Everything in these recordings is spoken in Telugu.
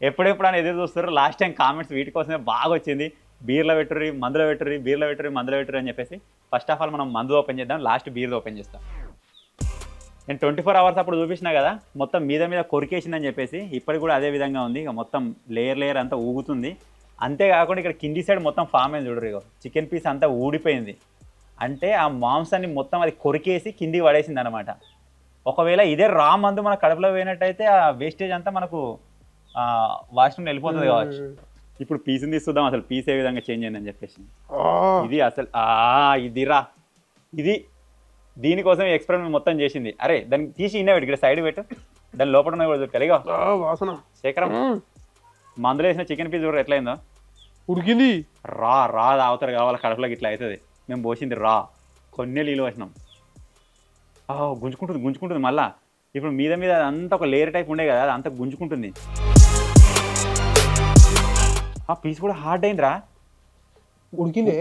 ఎప్పుడెప్పుడు అని ఎదురు చూస్తారు లాస్ట్ టైం కామెంట్స్ వీటి కోసమే బాగా వచ్చింది. బీర్లో పెట్టుర్రి మందులో పెట్టుర్రి బీర్లో పెట్టుర్రి మందులో పెట్టుర్రి అని చెప్పేసి ఫస్ట్ ఆఫ్ ఆల్ మనం మందు ఓపెన్ చేద్దాం. లాస్ట్ బీర్లు ఓపెన్ చేస్తాం. నేను ట్వంటీ ఫోర్ అవర్స్ అప్పుడు చూపించిన కదా మొత్తం మీద మీద కొరికేసిందని చెప్పేసి ఇప్పటికి కూడా అదే విధంగా ఉంది. ఇక మొత్తం లేయర్ లేయర్ అంతా ఊగుతుంది. అంతేకాకుండా ఇక్కడ కింది సైడ్ మొత్తం ఫామ్ అయింది చూడరు ఇగో. చికెన్ పీస్ అంతా ఊడిపోయింది. అంటే ఆ మాంసాన్ని మొత్తం అది కొరికేసి కిందికి పడేసింది అనమాట ఒకవేళ ఇదే రా మందు మన కడుపులో పోయినట్టయితే ఆ వేస్టేజ్ అంతా మనకు వాష్రూమ్ వెళ్ళిపోతుంది కావచ్చు. ఇప్పుడు పీస్ని తీస్తుందాం అసలు పీస్ ఏ విధంగా చేంజ్ అయిందని చెప్పేసి. ఇది అసలు ఆ ఇదిరా. ఇది దీనికోసం ఎక్స్పెరిమెంట్ మొత్తం చేసింది. అరే దాన్ని తీసి ఇన్నే పెట్టు ఇక్కడ సైడ్ పెట్టు. దాని లోపల ఉన్నవి కూడా వాసన. శేఖరం. మందులో వేసిన చికెన్ పీస్ చూడరు ఎట్లయిందో. ఉడికింది. రా రా తాగుతారు కావాలి కడుపులోకి ఇట్లా అవుతుంది. మేము పోసింది రా. కొన్ని నీళ్ళు పోసినాం. ఆ, గుంజుకుంటుంది గుంజుకుంటుంది మళ్ళా. ఇప్పుడు మీద మీద అంతా ఒక లేయర్ టైప్ ఉండే కదా అది అంతా గుంజుకుంటుంది. ఆ పీస్ కూడా హార్డ్ అయిందిరా. ఉడికింది?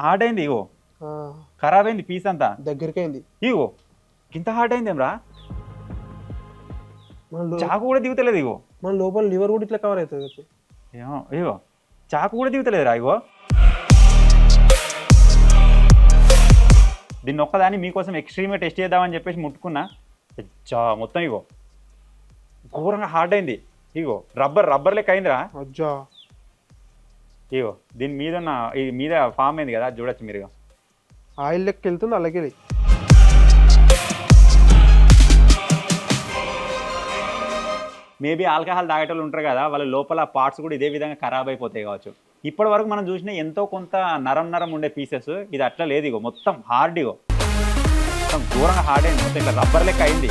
హార్డ్ అయింది ఇగో. ఖరాబ్ అయింది పీస్ అంతా. దగ్గరికి అయింది ఇగో ఇంత హార్డ్ అయిందేమ్రా మన లో- చాకు కూడా దిగుతలేదు ఇగో. మన లోపల లివర్ కూడా ఇట్లా కవర్ అవుతుంది ఏమో ఇగో. చాకు కూడా దిగుతలేదురా ఇగో. దీన్ని ఒక్కదాన్ని మీకోసం ఎక్స్ట్రీమ్గా టెస్ట్ చేద్దామని చెప్పేసి ముట్టుకున్నా. చా మొత్తం ఇగో. ఘోరంగా హార్డ్ అయింది. ఇగో రబ్బర్ రబ్బర్ లెక్క అయిందిరా. అజ్జా. ఇగో దీని మీద ఉన్న ఈ మీద ఫామ్ అయింది కదా చూడొచ్చు మీరు. ఆయిల్ లెక్క వెళ్తుంది అలాగే మేబీ ఆల్కహాల్ తాగేటోళ్ళు ఉంటారు కదా వాళ్ళ లోపల పార్ట్స్ కూడా ఇదే విధంగా ఖరాబ్ అయిపోతాయి కావచ్చు. ఇప్పటి వరకు మనం చూసిన ఎంతో కొంత నరం నరం ఉండే పీసెస్ ఇది అట్లా లేదు ఇగో మొత్తం హార్డ్ ఇగో. మొత్తం ఘోరంగా హార్డ్ అయింది మొత్తం ఇట్లా రబ్బర్ లెక్క అయింది.